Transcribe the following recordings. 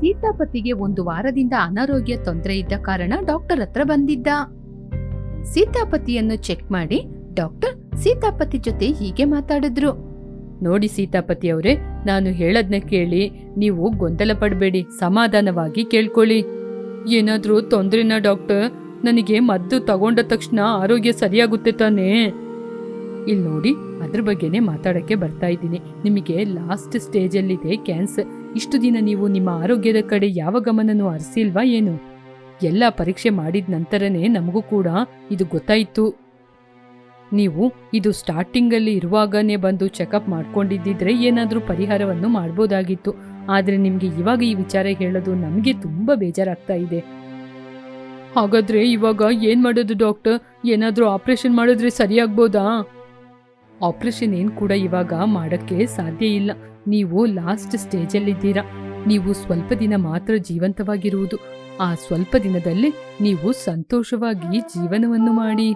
ಸೀತಾಪತಿಗೆ ಒಂದು ವಾರದಿಂದ ಅನಾರೋಗ್ಯ ತೊಂದರೆ ಇದ್ದ ಕಾರಣ ಡಾಕ್ಟರ್ ಹತ್ರ ಬಂದಿದ್ದ. ಸೀತಾಪತಿಯನ್ನು ಚೆಕ್ ಮಾಡಿ ಡಾಕ್ಟರ್ ಸೀತಾಪತಿ ಜೊತೆ ಹೀಗೆ ಮಾತಾಡಿದ್ರು. ನೋಡಿ ಸೀತಾಪತಿ ಅವರೇ, ನಾನು ಹೇಳದ್ನ ಕೇಳಿ, ನೀವು ಗೊಂದಲ ಪಡಬೇಡಿ, ಸಮಾಧಾನವಾಗಿ ಕೇಳ್ಕೊಳ್ಳಿ. ಏನಾದ್ರೂ ತೊಂದ್ರೆನ ಡಾಕ್ಟರ್? ನನಗೆ ಮದ್ದು ತಗೊಂಡ ತಕ್ಷಣ ಆರೋಗ್ಯ ಸರಿಯಾಗುತ್ತೆ ತಾನೇ? ಇಲ್ಲಿ ನೋಡಿ ಅದ್ರ ಬಗ್ಗೆನೇ ಮಾತಾಡಕ್ಕೆ ಬರ್ತಾ ಇದ್ದೀನಿ. ನಿಮಗೆ ಲಾಸ್ಟ್ ಸ್ಟೇಜಲ್ಲಿದೆ ಕ್ಯಾನ್ಸರ್. ಇಷ್ಟು ದಿನ ನೀವು ನಿಮ್ಮ ಆರೋಗ್ಯದ ಕಡೆ ಯಾವ ಗಮನನೂ ಹರಿಸಿಲ್ವಾ ಏನು? ಎಲ್ಲ ಪರೀಕ್ಷೆ ಮಾಡಿದ ನಂತರನೇ ನಮಗೂ ಕೂಡ ಇದು ಗೊತ್ತಾಯಿತು. ನೀವು ಇದು ಸ್ಟಾರ್ಟಿಂಗಲ್ಲಿ ಇರುವಾಗನೇ ಬಂದು ಚೆಕಪ್ ಮಾಡ್ಕೊಂಡಿದ್ದಿದ್ರೆ ಏನಾದರೂ ಪರಿಹಾರವನ್ನು ಮಾಡ್ಬೋದಾಗಿತ್ತು. ಆದರೆ ನಿಮಗೆ ಇವಾಗ ಈ ವಿಚಾರ ಹೇಳೋದು ನಮಗೆ ತುಂಬ ಬೇಜಾರಾಗ್ತಾ ಇದೆ. ಹಾಗಾದ್ರೆ ಇವಾಗ ಏನು ಮಾಡೋದು ಡಾಕ್ಟರ್? ಏನಾದರೂ ಆಪರೇಷನ್ ಮಾಡಿದ್ರೆ ಸರಿಯಾಗ್ಬೋದಾ? ಆಪರೇಷನ್ ಏನು ಕೂಡ ಇವಾಗ ಮಾಡೋಕ್ಕೆ ಸಾಧ್ಯ ಇಲ್ಲ. ನೀವು ಲಾಸ್ಟ್ ಸ್ಟೇಜಲ್ಲಿದ್ದೀರಾ? ನೀವು ಸ್ವಲ್ಪ ದಿನ ಮಾತ್ರ ಜೀವಂತವಾಗಿರುವುದು. ಆ ಸ್ವಲ್ಪ ದಿನದಲ್ಲಿ ನೀವು ಸಂತೋಷವಾಗಿ ಜೀವನವನ್ನು ಮಾಡಿ.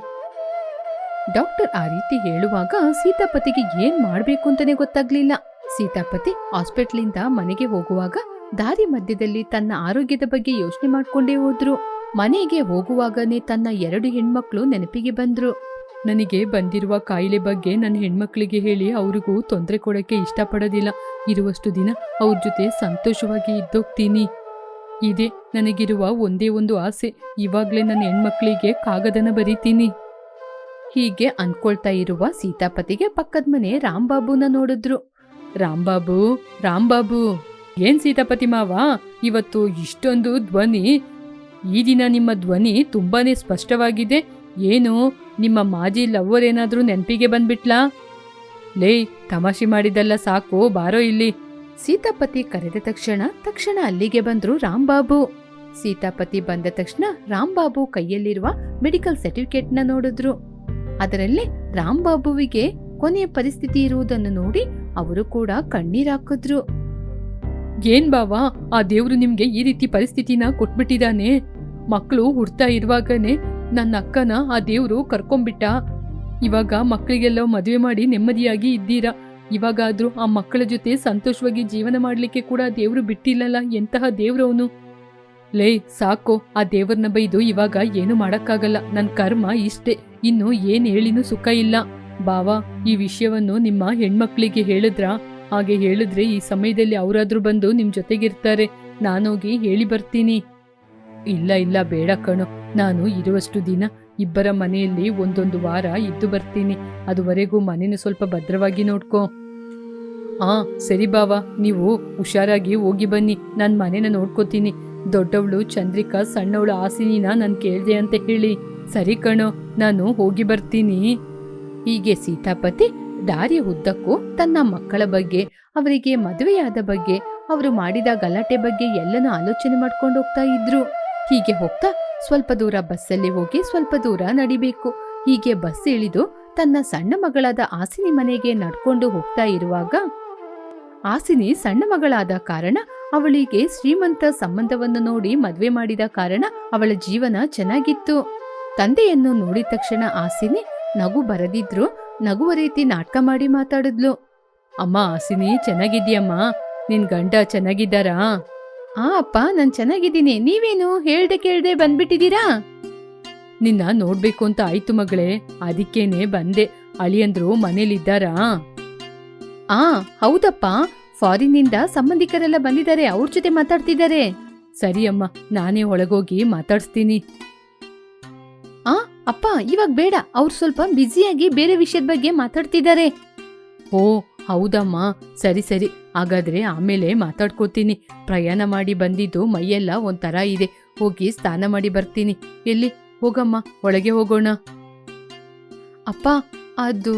ಡಾಕ್ಟರ್ ಆ ರೀತಿ ಹೇಳುವಾಗ ಸೀತಾಪತಿಗೆ ಏನ್ ಮಾಡ್ಬೇಕು ಅಂತಾನೆ ಗೊತ್ತಾಗ್ಲಿಲ್ಲ. ಸೀತಾಪತಿ ಹಾಸ್ಪಿಟ್ಲಿಂದ ಮನೆಗೆ ಹೋಗುವಾಗ ದಾರಿ ಮಧ್ಯದಲ್ಲಿ ತನ್ನ ಆರೋಗ್ಯದ ಬಗ್ಗೆ ಯೋಚನೆ ಮಾಡ್ಕೊಂಡೇ ಹೋದ್ರು. ಮನೆಗೆ ಹೋಗುವಾಗನೇ ತನ್ನ ಎರಡು ಹೆಣ್ಮಕ್ಳು ನೆನಪಿಗೆ ಬಂದ್ರು. ನನಗೆ ಬಂದಿರುವ ಕಾಯಿಲೆ ಬಗ್ಗೆ ನನ್ನ ಹೆಣ್ಮಕ್ಳಿಗೆ ಹೇಳಿ ಅವ್ರಿಗೂ ತೊಂದರೆ ಕೊಡೋಕ್ಕೆ ಇಷ್ಟಪಡೋದಿಲ್ಲ. ಇರುವಷ್ಟು ದಿನ ಅವ್ರ ಜೊತೆ ಸಂತೋಷವಾಗಿ ಇದ್ದೋಗ್ತೀನಿ. ಇದೇ, ನನಗಿರುವ ಒಂದೇ ಒಂದು ಆಸೆ. ಇವಾಗಲೇ ನನ್ನ ಹೆಣ್ಮಕ್ಳಿಗೆ ಕಾಗದನ ಬರೀತೀನಿ. ಹೀಗೆ ಅನ್ಕೊಳ್ತಾ ಇರುವ ಸೀತಾಪತಿಗೆ ಪಕ್ಕದ ಮನೆ ರಾಂಬಾಬುನ ನೋಡಿದ್ರು. ರಾಂಬಾಬು ರಾಂಬಾಬು ಏನ್ ಸೀತಾಪತಿ ಮಾವ? ಇವತ್ತು ಇಷ್ಟೊಂದು ಧ್ವನಿ. ಈ ದಿನ ನಿಮ್ಮ ಧ್ವನಿ ತುಂಬಾನೇ ಸ್ಪಷ್ಟವಾಗಿದೆ. ಏನು? ನಿಮ್ಮ ಮಾಜಿ ಲವ್ವರ್ ಏನಾದ್ರೂ ನೆನಪಿಗೆ ಬಂದ್ಬಿಟ್ಲಾ? ಲೇ, ತಮಾಷೆ ಮಾಡಿದಲ್ಲ ಸಾಕು, ಬಾರೋ ಇಲ್ಲಿ. ಸೀತಾಪತಿ ಕರೆದ ತಕ್ಷಣ ತಕ್ಷಣ ಅಲ್ಲಿಗೆ ಬಂದ್ರು ರಾಮ್ಬಾಬು. ಸೀತಾಪತಿ ಬಂದ ತಕ್ಷಣ ರಾಮ್ಬಾಬು ಕೈಯಲ್ಲಿರುವ ಮೆಡಿಕಲ್ ಸರ್ಟಿಫಿಕೇಟ್ನ ನೋಡಿದ್ರು. ಅದರಲ್ಲಿ ರಾಮ್ಬಾಬುವಿಗೆ ಕೊನೆಯ ಪರಿಸ್ಥಿತಿ ಇರುವುದನ್ನು ನೋಡಿ ಅವರು ಕೂಡ ಕಣ್ಣೀರಾಕಿದ್ರು ಏನ್ ಬಾವಾ, ಆ ದೇವ್ರು ನಿಮ್ಗೆ ಈ ರೀತಿ ಪರಿಸ್ಥಿತಿನ ಕೊಟ್ಬಿಟ್ಟಿದಾನೆ? ಮಕ್ಕಳು ಹುಡ್ತಾ ಇರುವಾಗನೇ ನನ್ನ ಅಕ್ಕನ ಆ ದೇವ್ರು ಕರ್ಕೊಂಬಿಟ್ಟ ಇವಾಗ ಮಕ್ಕಳಿಗೆಲ್ಲ ಮದುವೆ ಮಾಡಿ ನೆಮ್ಮದಿಯಾಗಿ ಇದ್ದೀರಾ? ಇವಾಗಾದ್ರೂ ಆ ಮಕ್ಕಳ ಜೊತೆ ಸಂತೋಷವಾಗಿ ಜೀವನ ಮಾಡ್ಲಿಕ್ಕೆ ಕೂಡ ದೇವ್ರು ಬಿಟ್ಟಿಲ್ಲಲ್ಲ, ಎಂತಹ ದೇವ್ರವನು ಲೇ, ಸಾಕು, ಆ ದೇವ್ರನ್ನ ಬೈದು ಇವಾಗ ಏನು ಮಾಡಕ್ಕಾಗಲ್ಲ. ನನ್ ಕರ್ಮ ಇಷ್ಟೇ. ಇನ್ನು ಏನ್ ಹೇಳಿನೂ ಸುಖ ಇಲ್ಲ. ಬಾವಾ ಈ ವಿಷಯವನ್ನು ನಿಮ್ಮ ಹೆಣ್ಮಕ್ಳಿಗೆ ಹೇಳಿದ್ರ? ಹಾಗೆ ಹೇಳಿದ್ರೆ ಈ ಸಮಯದಲ್ಲಿ ಅವರಾದ್ರೂ ಬಂದು ನಿಮ್ ಜೊತೆಗಿರ್ತಾರೆ. ನಾನೋಗಿ ಹೇಳಿ ಬರ್ತೀನಿ. ಇಲ್ಲ ಇಲ್ಲ, ಬೇಡ ಕಣೋ. ನಾನು ಇರುವಷ್ಟು ದಿನ ಇಬ್ಬರ ಮನೆಯಲ್ಲಿ ಒಂದೊಂದು ವಾರ ಇದ್ದು ಬರ್ತೀನಿ. ಅದುವರೆಗೂ ಮನೇನ ಸ್ವಲ್ಪ ಭದ್ರವಾಗಿ ನೋಡ್ಕೋ. ಆ, ಸರಿ ಬಾವ, ನೀವು ಹುಷಾರಾಗಿ ಹೋಗಿ ಬನ್ನಿ. ನಾನು ಮನೇನ ನೋಡ್ಕೋತೀನಿ. ದೊಡ್ಡವಳು ಚಂದ್ರಿಕಾ ಸಣ್ಣವಳು ಆಸಿನಿನ ನಾನು ಕೇಳಿದೆ ಅಂತ ಹೇಳಿ. ಸರಿ ಕಣೋ, ನಾನು ಹೋಗಿ ಬರ್ತೀನಿ. ಹೀಗೆ ಸೀತಾಪತಿ ದಾರಿಯ ಉದ್ದಕ್ಕೂ ತನ್ನ ಮಕ್ಕಳ ಬಗ್ಗೆ, ಅವರಿಗೆ ಮದುವೆಯಾದ ಬಗ್ಗೆ, ಅವರು ಮಾಡಿದ ಗಲಾಟೆ ಬಗ್ಗೆ ಎಲ್ಲನೂ ಆಲೋಚನೆ ಮಾಡ್ಕೊಂಡು ಹೋಗ್ತಾ ಇದ್ರು. ಹೀಗೆ ಹೋಗ್ತಾ ಸ್ವಲ್ಪ ದೂರ ಬಸ್ಸಲ್ಲಿ ಹೋಗಿ ಸ್ವಲ್ಪ ದೂರ ನಡಿಬೇಕು. ಹೀಗೆ ಬಸ್ ಇಳಿದು ತನ್ನ ಸಣ್ಣ ಮಗಳಾದ ಆಸಿನಿ ಮನೆಗೆ ನಡ್ಕೊಂಡು ಹೋಗ್ತಾ ಇರುವಾಗ ಆಸಿನಿ ಸಣ್ಣ ಮಗಳಾದ ಕಾರಣ ಅವಳಿಗೆ ಶ್ರೀಮಂತ ಸಂಬಂಧವನ್ನು ನೋಡಿ ಮದುವೆ ಮಾಡಿದ ಕಾರಣ ಅವಳ ಜೀವನ ಚೆನ್ನಾಗಿತ್ತು. ತಂದೆಯನ್ನು ನೋಡಿದ ತಕ್ಷಣ ಆಸಿನಿ ನಗು ಬರದಿದ್ರು ನಗುವ ರೀತಿ ನಾಟಕ ಮಾಡಿ ಮಾತಾಡಿದ್ಲು. ಅಮ್ಮ, ಆಸಿನಿ ಚೆನ್ನಾಗಿದ್ಯಮ್ಮ ನಿನ್ ಗಂಡ ಚೆನ್ನಾಗಿದ್ದಾರಾ? ಆ, ಅಪ್ಪ, ನಾನ್ ಚೆನ್ನಾಗಿದ್ದೀನಿ. ನೀವೇನು? ಹೇಳ್ದೆ ಕೇಳ್ದೆ ಬಂದ್ಬಿಟ್ಟಿದ್ದೀರಾ? ನಿನ್ನ ನೋಡ್ಬೇಕು ಅಂತ ಆಯ್ತು ಮಗಳೇ. ಅದಕ್ಕೇನೆ ಬಂದೆ. ಅಳಿಯಂದ್ರು ಮನೇಲಿದ್ದಾರಾ? ಆ, ಹೌದಪ್ಪ. ಫಾರಿನ್ನಿಂದ ಸಂಬಂಧಿಕರೆಲ್ಲ ಬಂದಿದ್ದಾರೆ. ಅವ್ರ ಜೊತೆ ಮಾತಾಡ್ತಿದ್ದಾರೆ. ಸರಿ ಅಮ್ಮ, ನಾನೇ ಒಳಗೋಗಿ ಮಾತಾಡ್ಸ್ತೀನಿ. ಆ, ಅಪ್ಪ, ಇವಾಗ ಬೇಡ. ಅವ್ರು ಸ್ವಲ್ಪ ಬ್ಯುಸಿಯಾಗಿ ಬೇರೆ ವಿಷಯದ ಬಗ್ಗೆ ಮಾತಾಡ್ತಿದ್ದಾರೆ. ಓ ಹೌದಮ್ಮ, ಸರಿ ಸರಿ. ಹಾಗಾದ್ರೆ ಆಮೇಲೆ ಮಾತಾಡ್ಕೋತೀನಿ. ಪ್ರಯಾಣ ಮಾಡಿ ಬಂದಿದ್ದು ಮೈಯೆಲ್ಲ ಒಂಥರ ಇದೆ. ಹೋಗಿ ಸ್ನಾನ ಮಾಡಿ ಬರ್ತೀನಿ. ಎಲ್ಲಿ? ಹೋಗಮ್ಮ, ಒಳಗೆ ಹೋಗೋಣ. ಅಪ್ಪ, ಅದು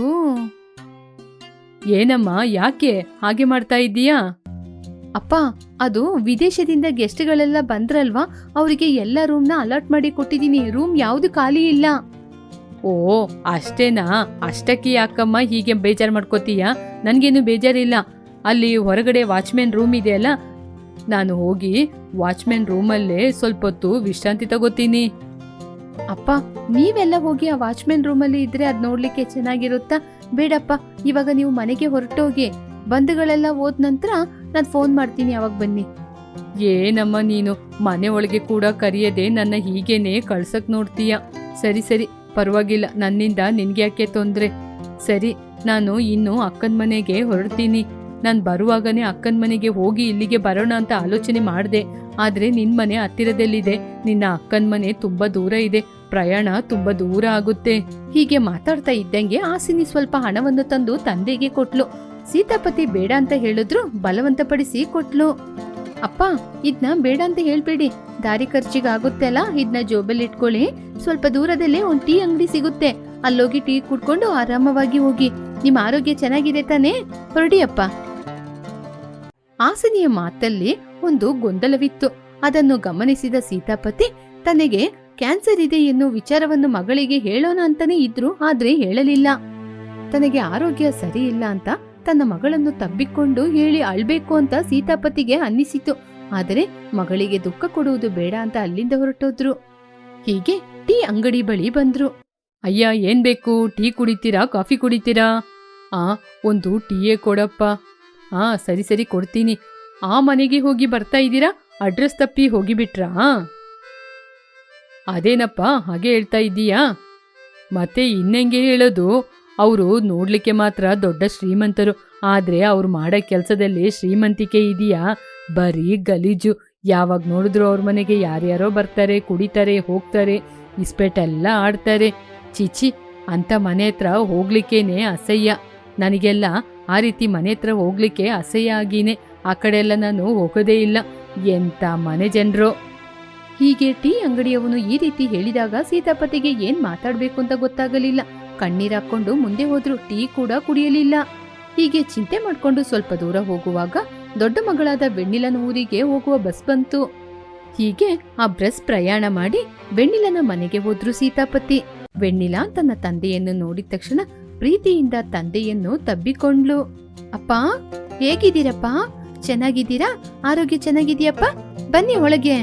ಏನಮ್ಮ, ಯಾಕೆ? ಹಾಗೆ ಮಾಡ್ತಾ ಇದ್ದೀಯಾ? ಅಪ್ಪ, ಅದು ವಿದೇಶದಿಂದ ಗೆಸ್ಟ್ಗಳೆಲ್ಲ ಬಂದ್ರಲ್ವಾ? ಅವರಿಗೆ ಎಲ್ಲ ರೂಮ್ನ ಅಲರ್ಟ್ ಮಾಡಿ ಕೊಟ್ಟಿದ್ದೀನಿ. ರೂಮ್ ಯಾವುದು ಖಾಲಿ ಇಲ್ಲ. ಓ ಅಷ್ಟೇನಾ? ಅಷ್ಟಕ್ಕೆ ಯಾಕಮ್ಮ ಹೀಗೆ ಬೇಜಾರು ಮಾಡ್ಕೋತೀಯ? ನನಗೇನು ಬೇಜಾರಿಲ್ಲ. ಅಲ್ಲಿ ಹೊರಗಡೆ ವಾಚ್ಮೆನ್ ರೂಮ್ ಇದೆಯಲ್ಲ? ನಾನು ಹೋಗಿ ವಾಚ್ಮೆನ್ ರೂಮಲ್ಲೇ ಸ್ವಲ್ಪ ಹೊತ್ತು ವಿಶ್ರಾಂತಿ ತಗೋತೀನಿ. ಅಪ್ಪ ನೀವೆಲ್ಲ ಹೋಗಿ ಆ ವಾಚ್ಮೆನ್ ರೂಮಲ್ಲಿ ಇದ್ರೆ ಅದ್ ನೋಡ್ಲಿಕ್ಕೆ ಚೆನ್ನಾಗಿರುತ್ತಾ? ಬೇಡಪ್ಪ ಇವಾಗ ನೀವು ಮನೆಗೆ ಹೊರಟೋಗಿ ಬಂಧುಗಳೆಲ್ಲ ಹೋದ ನಂತರ ನಾನು ಫೋನ್ ಮಾಡ್ತೀನಿ ಅವಾಗ ಬನ್ನಿ. ಏನಮ್ಮ ನೀನು? ಮನೆ ಒಳಗೆ ಕೂಡ ಕರೆಯದೆ ನನ್ನ ಹೀಗೇನೆ ಕಳ್ಸಕ್ ನೋಡ್ತೀಯ? ಸರಿ ಸರಿ. ಪರವಾಗಿಲ್ಲ, ನನ್ನಿಂದ ನಿನ್ಗ್ಯಾಕೆ ತೊಂದ್ರೆ? ಸರಿ, ನಾನು ಇನ್ನು ಅಕ್ಕನ ಮನೆಗೆ ಹೊರಡ್ತೀನಿ. ನಾನು ಬರುವಾಗನೇ ಅಕ್ಕನ ಮನೆಗೆ ಹೋಗಿ ಇಲ್ಲಿಗೆ ಬರೋಣ ಅಂತ ಆಲೋಚನೆ ಮಾಡಿದೆ. ಆದ್ರೆ ನಿನ್ ಮನೆ ಹತ್ತಿರದಲ್ಲಿದೆ. ನಿನ್ನ ಅಕ್ಕನ ಮನೆ ತುಂಬಾ ದೂರ ಇದೆ. ಪ್ರಯಾಣ ತುಂಬಾ ದೂರ ಆಗುತ್ತೆ. ಹೀಗೆ ಮಾತಾಡ್ತಾ ಇದ್ದಂಗೆ ಆಸಿನಿ ಸ್ವಲ್ಪ ಹಣವನ್ನು ತಂದು ತಂದೆಗೆ ಕೊಟ್ಲು. ಸೀತಾಪತಿ ಬೇಡ ಅಂತ ಹೇಳಿದ್ರು, ಬಲವಂತಪಡಿಸಿ ಕೊಟ್ಲು. ಅಪ್ಪ, ಇದ್ನ ಬೇಡ ಅಂತ ಹೇಳ್ಬೇಡಿ. ದಾರಿ ಖರ್ಚಿಗೆ ಆಗುತ್ತೆ ಅಲ್ಲ ಇದನ್ನ ಜೋಬಲ್ಲಿ ಇಟ್ಕೊಳ್ಳಿ. ಸ್ವಲ್ಪ ದೂರದಲ್ಲೇ ಒಂದ್ ಟೀ ಅಂಗಡಿ ಸಿಗುತ್ತೆ. ಅಲ್ಲೋಗಿ ಟೀ ಕುಡ್ಕೊಂಡು ಆರಾಮವಾಗಿ ಹೋಗಿ. ನಿಮ್ಮ ಆರೋಗ್ಯ ಚೆನ್ನಾಗಿದೆ ತಾನೇ? ಹೊರಡಿ ಅಪ್ಪ. ಆಸನಿಯ ಮಾತಲ್ಲಿ ಒಂದು ಗೊಂದಲವಿತ್ತು. ಅದನ್ನು ಗಮನಿಸಿದ ಸೀತಾಪತಿ, ತನಗೆ ಕ್ಯಾನ್ಸರ್ ಇದೆ ಎನ್ನುವ ವಿಚಾರವನ್ನು ಮಗಳಿಗೆ ಹೇಳೋಣ ಅಂತಾನೆ ಇದ್ರು, ಆದ್ರೆ ಹೇಳಲಿಲ್ಲ. ತನಗೆ ಆರೋಗ್ಯ ಸರಿ ಇಲ್ಲ ಅಂತ ತನ್ನ ಮಗಳನ್ನು ತಬ್ಬಿಕೊಂಡು ಹೇಳಿ ಅಳ್ಬೇಕು ಅಂತ ಸೀತಾಪತಿಗೆ ಅನ್ನಿಸಿತು. ಆದರೆ ಮಗಳಿಗೆ ದುಃಖ ಕೊಡುವುದು ಬೇಡ ಅಂತ ಅಲ್ಲಿಂದ ಹೊರಟೋದ್ರು. ಹೀಗೆ ಟೀ ಅಂಗಡಿ ಬಳಿ ಬಂದ್ರು. ಅಯ್ಯ, ಏನ್ ಬೇಕು? ಟೀ ಕುಡಿತೀರಾ? ಕಾಫಿ ಕುಡಿತೀರಾ? ಆ, ಒಂದು ಟೀಯೇ ಕೊಡಪ್ಪ. ಆ, ಸರಿ ಸರಿ, ಕೊಡ್ತೀನಿ. ಆ ಮನೆಗೆ ಹೋಗಿ ಬರ್ತಾ ಇದ್ದೀರಾ? ಅಡ್ರೆಸ್ ತಪ್ಪಿ ಹೋಗಿಬಿಟ್ರಾ? ಅದೇನಪ್ಪ, ಹಾಗೆ ಹೇಳ್ತಾ ಇದ್ದೀಯಾ? ಮತ್ತೆ ಇನ್ನೆಂಗೆ ಹೇಳೋದು? ಅವರು ನೋಡ್ಲಿಕ್ಕೆ ಮಾತ್ರ ದೊಡ್ಡ ಶ್ರೀಮಂತರು. ಆದ್ರೆ ಅವ್ರು ಮಾಡೋ ಕೆಲಸದಲ್ಲಿ ಶ್ರೀಮಂತಿಕೆ ಇದೆಯಾ? ಬರೀ ಗಲೀಜು. ಯಾವಾಗ ನೋಡಿದ್ರು ಅವ್ರ ಮನೆಗೆ ಯಾರ್ಯಾರೋ ಬರ್ತಾರೆ, ಕುಡಿತಾರೆ, ಹೋಗ್ತಾರೆ, ಇಸ್ಪೆಟೆಲ್ಲ ಆಡ್ತಾರೆ. ಚಿಚಿ ಅಂತ ಮನೆ ಹತ್ರ ಹೋಗ್ಲಿಕ್ಕೇನೆ ಅಸಹ್ಯ. ನನಗೆಲ್ಲ ಆ ರೀತಿ ಮನೆ ಹತ್ರ ಹೋಗ್ಲಿಕ್ಕೆ ಅಸಹ್ಯ ಆಗಿನೇ. ಆ ಕಡೆ ಎಲ್ಲ ನಾನು ಹೋಗೋದೇ ಇಲ್ಲ. ಎಂತ ಮನೆ ಜನರು. ಹೀಗೆ ಟೀ ಅಂಗಡಿಯವನು ಈ ರೀತಿ ಹೇಳಿದಾಗ ಸೀತಾಪತಿಗೆ ಏನ್ ಮಾತಾಡ್ಬೇಕು ಅಂತ ಗೊತ್ತಾಗಲಿಲ್ಲ. ಕಣ್ಣೀರ್ ಹಾಕೊಂಡು ಮುಂದೆ ಹೋದ್ರು ಟೀ ಕೂಡ ಕುಡಿಯಲಿಲ್ಲ. ಹೀಗೆ ಚಿಂತೆ ಮಾಡ್ಕೊಂಡು ಸ್ವಲ್ಪ ದೂರ ಹೋಗುವಾಗ ದೊಡ್ಡ ಮಗಳಾದ ಬೆಣ್ಣಿಲನ ಊರಿಗೆ ಹೋಗುವ ಬಸ್ ಬಂತು. ಹೀಗೆ ಆ ಬ್ರಸ್ ಪ್ರಯಾಣ ಮಾಡಿ ಬೆಣ್ಣಿಲನ ಮನೆಗೆ ಹೋದ್ರು ಸೀತಾಪತಿ. ಬೆಣ್ಣಿಲ ತನ್ನ ತಂದೆಯನ್ನು ನೋಡಿದ ತಕ್ಷಣ ಪ್ರೀತಿಯಿಂದ ತಂದೆಯನ್ನು ತಬ್ಬಿಕೊಂಡ್ಲು. ಅಪ್ಪ, ಹೇಗಿದ್ದೀರಪ್ಪ? ಚೆನ್ನಾಗಿದ್ದೀರಾ? ಆರೋಗ್ಯ ಚೆನ್ನಾಗಿದೆಯಪ್ಪ? ಬನ್ನಿ ಒಳಗೆ.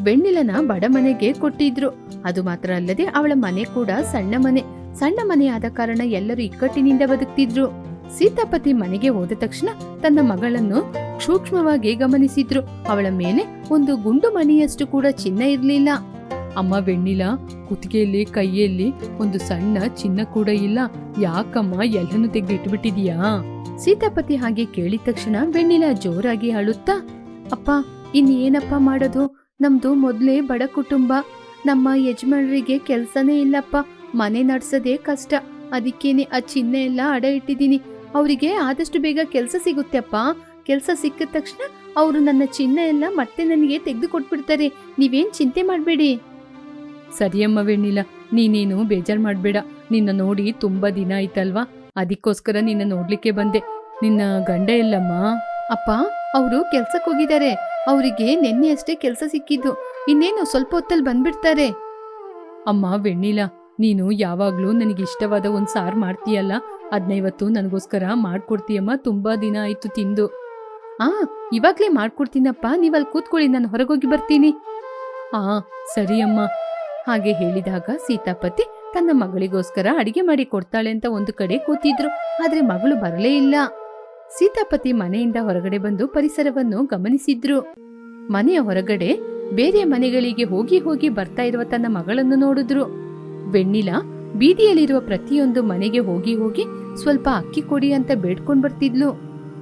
ಬೆಣ್ಣಿಲನ ಬಡ ಮನೆಗೆ ಕೊಟ್ಟಿದ್ರು. ಅದು ಮಾತ್ರ ಅಲ್ಲದೆ ಅವಳ ಮನೆ ಕೂಡ ಸಣ್ಣ ಮನೆ. ಸಣ್ಣ ಮನೆಯಾದ ಕಾರಣ ಎಲ್ಲರೂ ಇಕ್ಕಟ್ಟಿನಿಂದ ಬದುಕ್ತಿದ್ರು. ಸೀತಾಪತಿ ಮನೆಗೆ ಹೋದ ತಕ್ಷಣ ತನ್ನ ಮಗಳನ್ನು ಸೂಕ್ಷ್ಮವಾಗಿ ಗಮನಿಸಿದ್ರು. ಅವಳ ಮೇಲೆ ಒಂದು ಗುಂಡು ಮಣಿಯಷ್ಟು ಕೂಡ ಚಿನ್ನ ಇರ್ಲಿಲ್ಲ. ಅಮ್ಮ ಬೆಣ್ಣಿಲ ಕುತ್ತಿಗೆಯಲ್ಲಿ, ಕೈಯಲ್ಲಿ ಒಂದು ಸಣ್ಣ ಚಿನ್ನ ಕೂಡ ಇಲ್ಲ. ಯಾಕಮ್ಮ ಎಲ್ಲನೂ ತೆಗೆದು ಇಟ್ಬಿಟ್ಟಿದೀಯಾ ಸೀತಾಪತಿ ಹಾಗೆ ಕೇಳಿದ ತಕ್ಷಣ ಬೆಣ್ಣಿಲ ಜೋರಾಗಿ ಅಳುತ್ತಾ, ಅಪ್ಪ, ಇನ್ನೇನಪ್ಪ ಮಾಡೋದು? ನಮ್ದು ಮೊದ್ಲೇ ಬಡ ಕುಟುಂಬ. ನಮ್ಮ ಯಜಮಾನರಿಗೆ ಕೆಲ್ಸನೇ ಇಲ್ಲಪ್ಪ. ಮನೆ ನಡ್ಸೋದೇ ಕಷ್ಟ. ಅದಕ್ಕೇನೆ ಆ ಚಿನ್ನ ಎಲ್ಲ ಅಡ ಇಟ್ಟಿದ್ದೀನಿ. ಅವರಿಗೆ ಆದಷ್ಟು ಬೇಗ ಕೆಲಸ ಸಿಗುತ್ತೆಪ್ಪ. ಕೆಲಸ ಸಿಕ್ಕಿದ ತಕ್ಷಣ ಅವರು ನನ್ನ ಚಿನ್ನ ಎಲ್ಲ ಮತ್ತೆ ನನಗೆ ತೆಗೆದು ಕೊಟ್ಬಿಡ್ತಾರೆ. ನೀವೇನು ಚಿಂತೆ ಮಾಡಬೇಡಿ. ಸರಿಯಮ್ಮ ವೇಣಿಲ್ಲ ನೀನೇನು ಬೇಜಾರ್ ಮಾಡಬೇಡ. ನಿನ್ನ ನೋಡಿ ತುಂಬಾ ದಿನ ಆಯ್ತಲ್ವಾ? ಅದಕ್ಕೋಸ್ಕರ ನಿನ್ನ ನೋಡ್ಲಿಕ್ಕೆ ಬಂದೆ. ನಿನ್ನ ಗಂಡ ಎಲ್ಲಮ್ಮ? ಅಪ್ಪ ಅವರು ಕೆಲ್ಸಕ್ಕೆ ಹೋಗಿದ್ದಾರೆ. ಅವರಿಗೆ ನಿನ್ನೆ ಅಷ್ಟೇ ಕೆಲಸ ಸಿಕ್ಕಿದ್ದು. ಇನ್ನೇನು ಸ್ವಲ್ಪ ಹೊತ್ತಲ್ಲಿ ಬಂದ್ಬಿಡ್ತಾರೆ. ಅಮ್ಮ ವೆಣ್ಣಿಲ ನೀನು ಯಾವಾಗಲೂ ನನಗೆ ಇಷ್ಟವಾದ ಒಂದು ಸಾರು ಮಾಡ್ತೀಯಲ್ಲ? ಅದನ್ನ ಇವತ್ತು ನನಗೋಸ್ಕರ ಮಾಡ್ಕೊಡ್ತೀಯಮ್ಮ? ತುಂಬಾ ದಿನ ಆಯ್ತು ತಿಂದು. ಆ, ಇವಾಗ್ಲೇ ಮಾಡ್ಕೊಡ್ತೀನಪ್ಪ. ನೀವಲ್ಲಿ ಕೂತ್ಕೊಳ್ಳಿ, ನಾನು ಹೊರಗೋಗಿ ಬರ್ತೀನಿ. ಆ, ಸರಿ ಅಮ್ಮ. ಹಾಗೆ ಹೇಳಿದಾಗ ಸೀತಾಪತಿ ತನ್ನ ಮಗಳಿಗೋಸ್ಕರ ಅಡಿಗೆ ಮಾಡಿ ಕೊಡ್ತಾಳೆ ಅಂತ ಒಂದು ಕಡೆ ಕೂತಿದ್ರು. ಆದ್ರೆ ಮಗಳು ಬರಲೇ ಇಲ್ಲ. ಸೀತಾಪತಿ ಮನೆಯಿಂದ ಹೊರಗಡೆ ಬಂದು ಪರಿಸರವನ್ನು ಗಮನಿಸಿದ್ರು. ಮನೆಯ ಹೊರಗಡೆ ಬೇರೆ ಮನೆಗಳಿಗೆ ಹೋಗಿ ಹೋಗಿ ಬರ್ತಾ ಇರುವ ತನ್ನ ಮಗಳನ್ನು ನೋಡಿದ್ರು. ಬೆಣ್ಣಿಲ, ಬೀದಿಯಲ್ಲಿರುವ ಪ್ರತಿಯೊಂದು ಮನೆಗೆ ಹೋಗಿ ಹೋಗಿ ಸ್ವಲ್ಪ ಅಕ್ಕಿ ಕೊಡಿ ಅಂತ ಬೇಡ್ಕೊಂಡ್ ಬರ್ತಿದ್ಲು.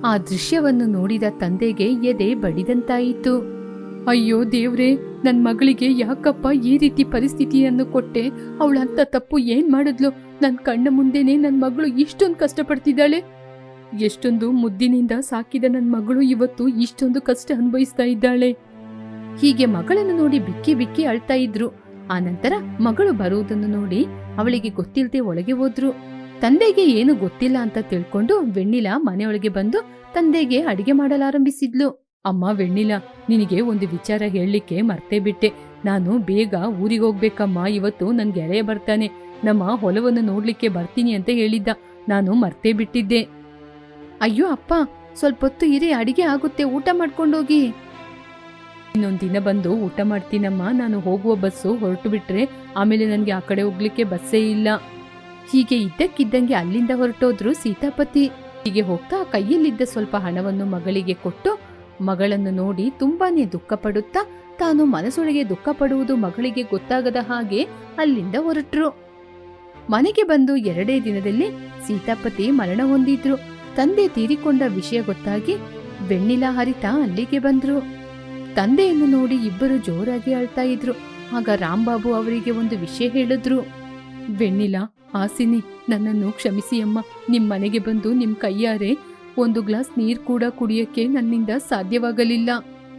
ಆ ದೃಶ್ಯವನ್ನು ನೋಡಿದ ತಂದೆಗೆ ಎದೆ ಬಡಿದಂತಾಯಿತು. ಅಯ್ಯೋ ದೇವ್ರೇ, ನನ್ ಮಗಳಿಗೆ ಯಾಕಪ್ಪ ಈ ರೀತಿ ಪರಿಸ್ಥಿತಿಯನ್ನು ಕೊಟ್ಟೆ? ಅವಳಂತ ತಪ್ಪು ಏನ್ ಮಾಡಿದ್ಲು? ನನ್ ಕಣ್ಣ ಮುಂದೆನೆ ನನ್ನ ಮಗಳು ಇಷ್ಟೊಂದು ಕಷ್ಟಪಡ್ತಿದ್ದಾಳೆ. ಎಷ್ಟೊಂದು ಮುದ್ದಿನಿಂದ ಸಾಕಿದ ನನ್ನ ಮಗಳು ಇವತ್ತು ಇಷ್ಟೊಂದು ಕಷ್ಟ ಅನುಭವಿಸ್ತಾ ಇದ್ದಾಳೆ. ಹೀಗೆ ಮಗಳನ್ನು ನೋಡಿ ಬಿಕ್ಕಿ ಬಿಕ್ಕಿ ಅಳ್ತಾ ಇದ್ರು. ಆನಂತರ ಮಗಳು ಬರುವುದನ್ನು ನೋಡಿ ಅವಳಿಗೆ ಗೊತ್ತಿಲ್ಲದೆ ಒಳಗೆ ಹೋದ್ರು. ತಂದೆಗೆ ಏನು ಗೊತ್ತಿಲ್ಲ ಅಂತ ತಿಳ್ಕೊಂಡು ವೆಣ್ಣಿಲ ಮನೆಯೊಳಗೆ ಬಂದು ತಂದೆಗೆ ಅಡಿಗೆ ಮಾಡಲಾರಂಭಿಸಿದ್ಲು. ಅಮ್ಮ ವೆಣ್ಣಿಲ, ನಿನಗೆ ಒಂದು ವಿಚಾರ ಹೇಳಲಿಕ್ಕೆ ಮರ್ತೇ ಬಿಟ್ಟೆ. ನಾನು ಬೇಗ ಊರಿಗೆ ಹೋಗ್ಬೇಕಮ್ಮ, ಇವತ್ತು ನನ್ ಗೆಳೆಯ ಬರ್ತಾನೆ. ನಮ್ಮ ಹೊಲವನ್ನು ನೋಡ್ಲಿಕ್ಕೆ ಬರ್ತೀನಿ ಅಂತ ಹೇಳಿದ್ದ. ನಾನು ಮರ್ತೇ ಬಿಟ್ಟಿದ್ದೆ. ಅಯ್ಯೋ ಅಪ್ಪ ಸ್ವಲ್ಪ ಹೊತ್ತು ಇರಿ, ಅಡಿಗೆ ಆಗುತ್ತೆ, ಊಟ ಮಾಡ್ಕೊಂಡೋಗಿ. ಇನ್ನೊಂದ್ ದಿನ ಬಂದು ಊಟ ಮಾಡ್ತೀನಮ್ಮ. ನಾನು ಹೋಗುವ ಬಸ್ಸು ಹೊರಟು ಬಿಟ್ರೆ ಆಮೇಲೆ ನನಗೆ ಆ ಕಡೆ ಹೋಗ್ಲಿಕ್ಕೆ ಬಸ್ಸೇ ಇಲ್ಲ. ಹೀಗೆ ಇದ್ದಕ್ಕಿದ್ದಂಗೆ ಅಲ್ಲಿಂದ ಹೊರಟೋದ್ರು ಸೀತಾಪತಿ. ಹೀಗೆ ಹೋಗ್ತಾ ಕೈಯಲ್ಲಿದ್ದ ಸ್ವಲ್ಪ ಹಣವನ್ನು ಮಗಳಿಗೆ ಕೊಟ್ಟು ಮಗಳನ್ನು ನೋಡಿ ತುಂಬಾನೇ ದುಃಖ ಪಡುತ್ತಾ ತಾನು ಮನಸೊಳಗೆ ದುಃಖ ಪಡುವುದು ಮಗಳಿಗೆ ಗೊತ್ತಾಗದ ಹಾಗೆ ಅಲ್ಲಿಂದ ಹೊರಟ್ರು. ಮನೆಗೆ ಬಂದು ಎರಡೇ ದಿನದಲ್ಲಿ ಸೀತಾಪತಿ ಮರಣ ಹೊಂದಿದ್ರು. ತಂದೆ ತೀರಿಕೊಂಡ ವಿಷಯ ಗೊತ್ತಾಗಿ ಬೆಣ್ಣಿಲ ಹರಿತ ಅಲ್ಲಿಗೆ ಬಂದ್ರು. ತಂದೆಯನ್ನು ನೋಡಿ ಇಬ್ಬರು ಜೋರಾಗಿ ಅಳ್ತಾ ಇದ್ರು. ಆಗ ರಾಂಬಾಬು ಅವರಿಗೆ ಒಂದು ವಿಷಯ ಹೇಳಿದ್ರು. ಬೆಣ್ಣಿಲ ಆಸಿನಿ ನನ್ನನ್ನು ಕ್ಷಮಿಸಿ ಅಮ್ಮ. ನಿಮ್ ಮನೆಗೆ ಬಂದು ನಿಮ್ ಕೈಯಾರೆ ಒಂದು ಗ್ಲಾಸ್ ನೀರ್ ಕೂಡ ಕುಡಿಯಕ್ಕೆ ನನ್ನಿಂದ ಸಾಧ್ಯವಾಗಲಿಲ್ಲ.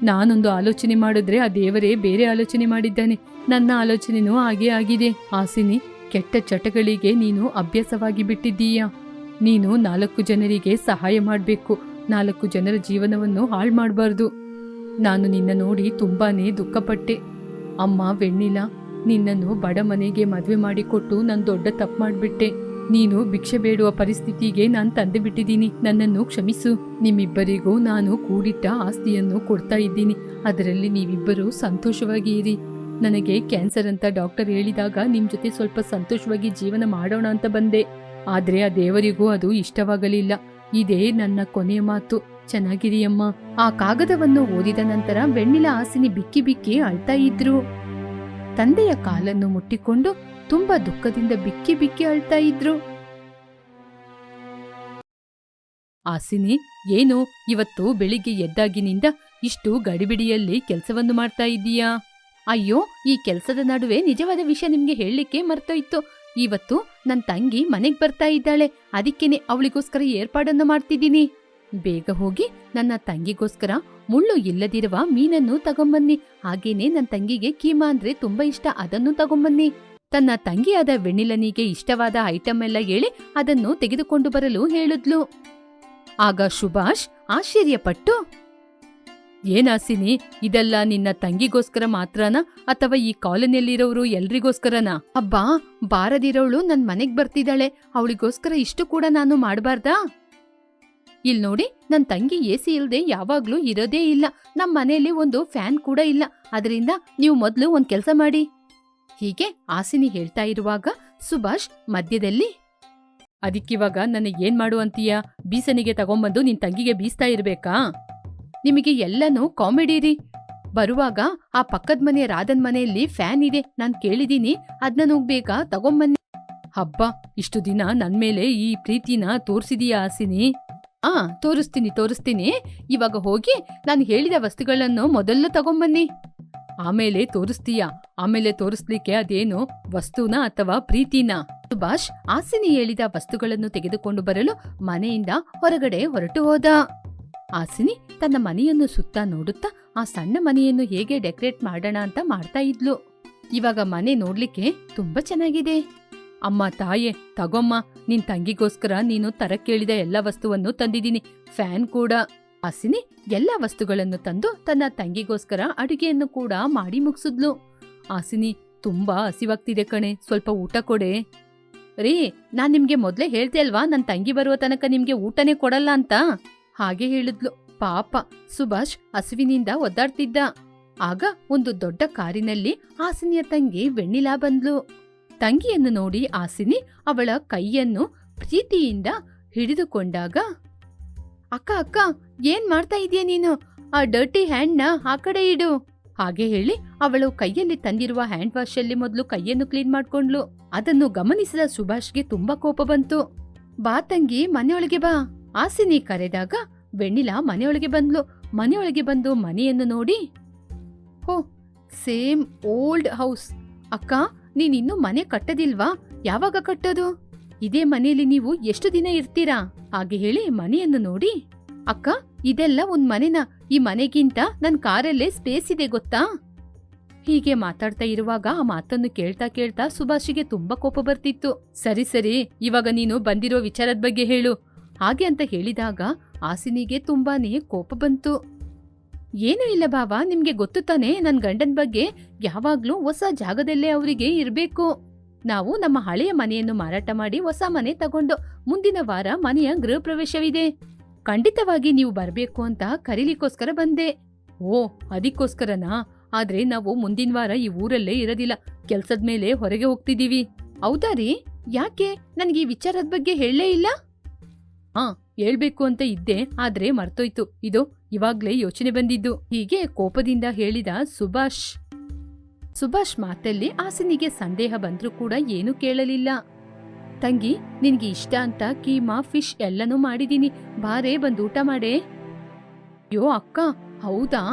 ನಾನೊಂದು ಆಲೋಚನೆ ಮಾಡಿದ್ರೆ ಆ ದೇವರೇ ಬೇರೆ ಆಲೋಚನೆ ಮಾಡಿದ್ದಾನೆ. ನನ್ನ ಆಲೋಚನೆನೂ ಹಾಗೇ ಆಗಿದೆ. ಆಸಿನಿ ಕೆಟ್ಟ ಚಟಗಳಿಗೆ ನೀನು ಅಭ್ಯಾಸವಾಗಿ ಬಿಟ್ಟಿದ್ದೀಯಾ? ನೀನು ನಾಲ್ಕು ಜನರಿಗೆ ಸಹಾಯ ಮಾಡಬೇಕು. ನಾಲ್ಕು ಜನರ ಜೀವನವನ್ನು ಹಾಳು ಮಾಡಬಾರ್ದು. ನಾನು ನಿನ್ನ ನೋಡಿ ತುಂಬಾನೇ ದುಃಖಪಟ್ಟೆ. ಅಮ್ಮ, ವೆಣ್ಣಿಲ, ನಿನ್ನನ್ನು ಬಡ ಮನೆಗೆ ಮದುವೆ ಮಾಡಿಕೊಟ್ಟು ನಾನು ದೊಡ್ಡ ತಪ್ಪು ಮಾಡಿಬಿಟ್ಟೆ. ನೀನು ಭಿಕ್ಷೆ ಬೇಡುವ ಪರಿಸ್ಥಿತಿಗೆ ನಾನು ತಂದು ಬಿಟ್ಟಿದ್ದೀನಿ. ನನ್ನನ್ನು ಕ್ಷಮಿಸು. ನಿಮ್ಮಿಬ್ಬರಿಗೂ ನಾನು ಕೂಡಿಟ್ಟ ಆಸ್ತಿಯನ್ನು ಕೊಡ್ತಾ ಇದ್ದೀನಿ. ಅದರಲ್ಲಿ ನೀವಿಬ್ಬರೂ ಸಂತೋಷವಾಗಿ ಇರಿ. ನನಗೆ ಕ್ಯಾನ್ಸರ್ ಅಂತ ಡಾಕ್ಟರ್ ಹೇಳಿದಾಗ ನಿಮ್ಮ ಜೊತೆ ಸ್ವಲ್ಪ ಸಂತೋಷವಾಗಿ ಜೀವನ ಮಾಡೋಣ ಅಂತ ಬಂದೆ. ಆದ್ರೆ ಆ ದೇವರಿಗೂ ಅದು ಇಷ್ಟವಾಗಲಿಲ್ಲ. ಇದೇ ನನ್ನ ಕೊನೆಯ ಮಾತು. ಚೆನ್ನಾಗಿರಿ ಅಮ್ಮ ಆ ಕಾಗದವನ್ನು ಓದಿದ ನಂತರ ಬೆಣ್ಣಿಲ ಆಸಿನಿ ಬಿಕ್ಕಿ ಬಿಕ್ಕಿ ಅಳ್ತಾ ಇದ್ರು. ತಂದೆಯ ಕಾಲನ್ನು ಮುಟ್ಟಿಕೊಂಡು ತುಂಬಾ ದುಃಖದಿಂದ ಬಿಕ್ಕಿ ಬಿಕ್ಕಿ ಅಳ್ತಾ ಇದ್ರು. ಆಸಿನಿ ಏನು, ಇವತ್ತು ಬೆಳಿಗ್ಗೆ ಎದ್ದಾಗಿನಿಂದ ಇಷ್ಟು ಗಡಿಬಿಡಿಯಲ್ಲಿ ಕೆಲಸವನ್ನು ಮಾಡ್ತಾ ಇದ್ದೀಯಾ? ಅಯ್ಯೋ, ಈ ಕೆಲಸದ ನಡುವೆ ನಿಜವಾದ ವಿಷಯ ನಿಮ್ಗೆ ಹೇಳಲಿಕ್ಕೆ ಮರ್ತೋಯ್ತು. ಇವತ್ತು ನನ್ ತಂಗಿ ಮನೆಗ್ ಬರ್ತಾ ಇದ್ದಾಳೆ. ಅದಕ್ಕೇನೆ ಅವಳಿಗೋಸ್ಕರ ಏರ್ಪಾಡನ್ನು ಮಾಡ್ತಿದ್ದೀನಿ. ಬೇಗ ಹೋಗಿ ನನ್ನ ತಂಗಿಗೋಸ್ಕರ ಮುಳ್ಳು ಇಲ್ಲದಿರುವ ಮೀನನ್ನು ತಗೊಂಬನ್ನಿ. ಹಾಗೇನೆ ನನ್ನ ತಂಗಿಗೆ ಕೀಮಾ ಅಂದ್ರೆ ತುಂಬಾ ಇಷ್ಟ, ಅದನ್ನು ತಗೊಂಬನ್ನಿ. ತನ್ನ ತಂಗಿಯಾದ ವೆಣ್ಣಿಲನಿಗೆ ಇಷ್ಟವಾದ ಐಟಂ ಎಲ್ಲ ಹೇಳಿ ಅದನ್ನು ತೆಗೆದುಕೊಂಡು ಬರಲು ಹೇಳಿದ್ಲು. ಆಗ ಸುಭಾಷ್ ಆಶ್ಚರ್ಯಪಟ್ಟು, ಏನಾಸಿನಿ, ಇದೆಲ್ಲ ನಿನ್ನ ತಂಗಿಗೋಸ್ಕರ ಮಾತ್ರನ ಅಥವಾ ಈ ಕಾಲೋನಿಯಲ್ಲಿರೋರು ಎಲ್ರಿಗೋಸ್ಕರನ? ಅಬ್ಬಾ, ಬಾರದಿರೋಳು ನನ್ ಮನೆಗ್ ಬರ್ತಿದ್ದಾಳೆ, ಅವಳಿಗೋಸ್ಕರ ಇಷ್ಟು ಕೂಡ ನಾನು ಮಾಡಬಾರ್ದಾ? ಇಲ್ ನೋಡಿ, ನನ್ ತಂಗಿ ಎ ಸಿ ಇಲ್ದೆ ಯಾವಾಗ್ಲೂ ಇರೋದೇ ಇಲ್ಲ. ನಮ್ಮ ಮನೆಯಲ್ಲಿ ಒಂದು ಫ್ಯಾನ್ ಕೂಡ ಇಲ್ಲ. ಅದರಿಂದ ನೀವು ಮೊದ್ಲು ಒಂದ್ ಕೆಲಸ ಮಾಡಿ. ಹೀಗೆ ಆಸಿನಿ ಹೇಳ್ತಾ ಇರುವಾಗ ಸುಭಾಷ್ ಮಧ್ಯದಲ್ಲಿ, ಅದಕ್ಕಿವಾಗ ನನ್ನ ಏನ್ ಮಾಡು ಅಂತೀಯ? ಬೀಸನಿಗೆ ತಗೊಂಬಂದು ನಿನ್ ತಂಗಿಗೆ ಬೀಸ್ತಾ ಇರ್ಬೇಕಾ? ನಿಮಗೆ ಎಲ್ಲನೂ ಕಾಮಿಡಿ ರೀ. ಬರುವಾಗ ಆ ಪಕ್ಕದ ಮನೆ ರಾಧನ್ ಮನೆಯಲ್ಲಿ ಫ್ಯಾನ್ ಇದೆ. ನಾನ್ ಕೇಳಿದೀನಿ, ಅದ್ನ ಬೇಗ ತಗೊಂಬನ್ನಿ. ಹಬ್ಬ, ಇಷ್ಟು ದಿನ ನನ್ ಮೇಲೆ ಈ ಪ್ರೀತಿನ ತೋರ್ಸಿದೀಯ ಆಸಿನಿ? ಆ, ತೋರಿಸ್ತೀನಿ ತೋರಿಸ್ತೀನಿ. ಇವಾಗ ಹೋಗಿ ನಾನು ಹೇಳಿದ ವಸ್ತುಗಳನ್ನು ಮೊದಲು ತಗೊಂಬನ್ನಿ. ಆಮೇಲೆ ತೋರಿಸ್ತೀಯ? ಆಮೇಲೆ ತೋರಿಸ್ಲಿಕ್ಕೆ ಅದೇನು ವಸ್ತುನ ಅಥವಾ ಪ್ರೀತಿನ? ಸುಭಾಷ್, ಆಸಿನಿ ಹೇಳಿದ ವಸ್ತುಗಳನ್ನು ತೆಗೆದುಕೊಂಡು ಬರಲು ಮನೆಯಿಂದ ಹೊರಗಡೆ ಹೊರಟು ಹೋದ. ಆಸಿನಿ ತನ್ನ ಮನೆಯನ್ನು ಸುತ್ತ ನೋಡುತ್ತಾ ಆ ಸಣ್ಣ ಮನೆಯನ್ನು ಹೇಗೆ ಡೆಕೋರೇಟ್ ಮಾಡೋಣ ಅಂತ ಮಾಡ್ತಾ ಇದ್ಲು. ಇವಾಗ ಮನೆ ನೋಡ್ಲಿಕ್ಕೆ ತುಂಬಾ ಚೆನ್ನಾಗಿದೆ. ಅಮ್ಮ, ತಾಯೇ, ತಗೊಮ್ಮ, ನಿನ್ ತಂಗಿಗೋಸ್ಕರ ನೀನು ತರ ಕೇಳಿದ ಎಲ್ಲ ವಸ್ತುವನ್ನು ತಂದಿದ್ದೀನಿ. ಫ್ಯಾನ್ ಕೂಡ. ಆಸಿನಿ ಎಲ್ಲ ವಸ್ತುಗಳನ್ನು ತಂದು ತನ್ನ ತಂಗಿಗೋಸ್ಕರ ಅಡುಗೆಯನ್ನು ಕೂಡ ಮಾಡಿ ಮುಗಿಸಿದ್ಲು. ಆಸಿನಿ ತುಂಬಾ ಹಸಿವಾಗ್ತಿದೆ ಕಣೆ, ಸ್ವಲ್ಪ ಊಟ ಕೊಡೆ. ರೀ, ನಾನ್ ನಿಮ್ಗೆ ಮೊದ್ಲೇ ಹೇಳ್ದೆ ಅಲ್ವಾ, ನನ್ ತಂಗಿ ಬರುವ ತನಕ ನಿಮ್ಗೆ ಊಟನೇ ಕೊಡಲ್ಲ ಅಂತ? ಹಾಗೆ ಹೇಳಿದ್ಲು. ಪಾಪ, ಸುಭಾಷ್ ಹಸುವಿನಿಂದ ಒದ್ದಾಡ್ತಿದ್ದ. ಆಗ ಒಂದು ದೊಡ್ಡ ಕಾರಿನಲ್ಲಿ ಹಾಸಿನಿಯ ತಂಗಿ ವೆಣ್ಣಿಲಾ ಬಂದ್ಲು. ತಂಗಿಯನ್ನು ನೋಡಿ ಆಸಿನಿ ಅವಳ ಕೈಯನ್ನು ಪ್ರೀತಿಯಿಂದ ಹಿಡಿದುಕೊಂಡಾಗ, ಅಕ್ಕ ಅಕ್ಕ, ಏನ್ ಮಾಡ್ತಾ ಇದೀಯ ನೀನು? ಆ ಡರ್ಟಿ ಹ್ಯಾಂಡ್ನ ಆ ಕಡೆ ಇಡು. ಹಾಗೆ ಹೇಳಿ ಅವಳು ಕೈಯಲ್ಲಿ ತಂದಿರುವ ಹ್ಯಾಂಡ್ ವಾಶ್ ಅಲ್ಲಿ ಮೊದಲು ಕೈಯನ್ನು ಕ್ಲೀನ್ ಮಾಡ್ಕೊಂಡ್ಲು ಅದನ್ನು ಗಮನಿಸಿದ ಸುಭಾಷ್ಗೆ ತುಂಬಾ ಕೋಪ ಬಂತು. ಬಾ ತಂಗಿ, ಮನೆಯೊಳಗೆ ಬಾ. ಆಸಿನಿ ಕರೆದಾಗ ವೆಣ್ಣಿಲಾ ಮನೆಯೊಳಗೆ ಬಂದ್ಲು. ಮನೆಯೊಳಗೆ ಬಂದು ಮನೆಯನ್ನು ನೋಡಿ, ಹೋ, ಸೇಮ್ ಓಲ್ಡ್ ಹೌಸ್. ಅಕ್ಕ ನೀನಿನ್ನೂ ಮನೆ ಕಟ್ಟದಿಲ್ವಾ? ಯಾವಾಗ ಕಟ್ಟೋದು? ಇದೇ ಮನೆಯಲ್ಲಿ ನೀವು ಎಷ್ಟು ದಿನ ಇರ್ತೀರಾ? ಹಾಗೆ ಹೇಳಿ ಮನೆಯನ್ನು ನೋಡಿ. ಅಕ್ಕ, ಇದೆಲ್ಲ ಒಂದ್ ಮನೆನ. ಈ ಮನೆಗಿಂತ ನನ್ ಕಾರಲ್ಲೇ ಸ್ಪೇಸ್ ಇದೆ ಗೊತ್ತಾ? ಹೀಗೆ ಮಾತಾಡ್ತಾ ಇರುವಾಗ ಆ ಮಾತನ್ನು ಕೇಳ್ತಾ ಕೇಳ್ತಾ ಸುಭಾಷಿಗೆ ತುಂಬಾ ಕೋಪ ಬರ್ತಿತ್ತು. ಸರಿ ಸರಿ, ಇವಾಗ ನೀನು ಬಂದಿರೋ ವಿಚಾರದ ಬಗ್ಗೆ ಹೇಳು. ಹಾಗೆ ಅಂತ ಹೇಳಿದಾಗ ಆಸಿನಿಗೆ ತುಂಬಾನೇ ಕೋಪ ಬಂತು. ಏನೂ ಇಲ್ಲ ಬಾವ, ನಿಮ್ಗೆ ಗೊತ್ತು ತಾನೇ, ನನ್ ಗಂಡನ್ ಬಗ್ಗೆ ಯಾವಾಗ್ಲೂ ಹೊಸ ಜಾಗದಲ್ಲೇ ಅವರಿಗೆ ಇರ್ಬೇಕು. ನಾವು ನಮ್ಮ ಹಳೆಯ ಮನೆಯನ್ನು ಮಾರಾಟ ಮಾಡಿ ಹೊಸ ಮನೆ ತಗೊಂಡು ಮುಂದಿನ ವಾರ ಮನೆಯ ಗೃಹ ಪ್ರವೇಶವಿದೆ ಖಂಡಿತವಾಗಿ ನೀವು ಬರಬೇಕು ಅಂತ ಕರೀಲಿಕ್ಕೋಸ್ಕರ ಬಂದೆ. ಓ, ಅದಕ್ಕೋಸ್ಕರನಾ? ಆದ್ರೆ ನಾವು ಮುಂದಿನ ವಾರ ಈ ಊರಲ್ಲೇ ಇರೋದಿಲ್ಲ, ಕೆಲ್ಸದ ಮೇಲೆ ಹೊರಗೆ ಹೋಗ್ತಿದೀವಿ. ಹೌದಾ ರೀ? ಯಾಕೆ? ನನಗೆ ಈ ವಿಚಾರದ ಬಗ್ಗೆ ಹೇಳಲೇ ಇಲ್ಲ? ಹಾ ಹೇಳ್ಬೇಕು ಅಂತ ಇದ್ದೆ, ಆದ್ರೆ ಮರ್ತೋಯ್ತು. ಇದು ಇವಾಗ್ಲೇ ಯೋಚನೆ ಬಂದಿದ್ದು. ಹೀಗೆ ಕೋಪದಿಂದ ಹೇಳಿದ ಸುಭಾಷ್. ಸುಭಾಷ್ ಮಾತಲ್ಲಿ ಆಸಿನಿಗೆ ಸಂದೇಹ ಬಂದ್ರೂ ಕೂಡ ಏನೂ ಕೇಳಲಿಲ್ಲ. ತಂಗಿ, ನಿನ್ಗೆ ಇಷ್ಟ ಅಂತ ಕೀಮಾ, ಫಿಶ್ ಎಲ್ಲನೂ ಮಾಡಿದೀನಿ. ಬಾರೇ ಬಂದು ಊಟ ಮಾಡೇ. ಅಯ್ಯೋ, ಅಕ್ಕ, ಹೌದಾ?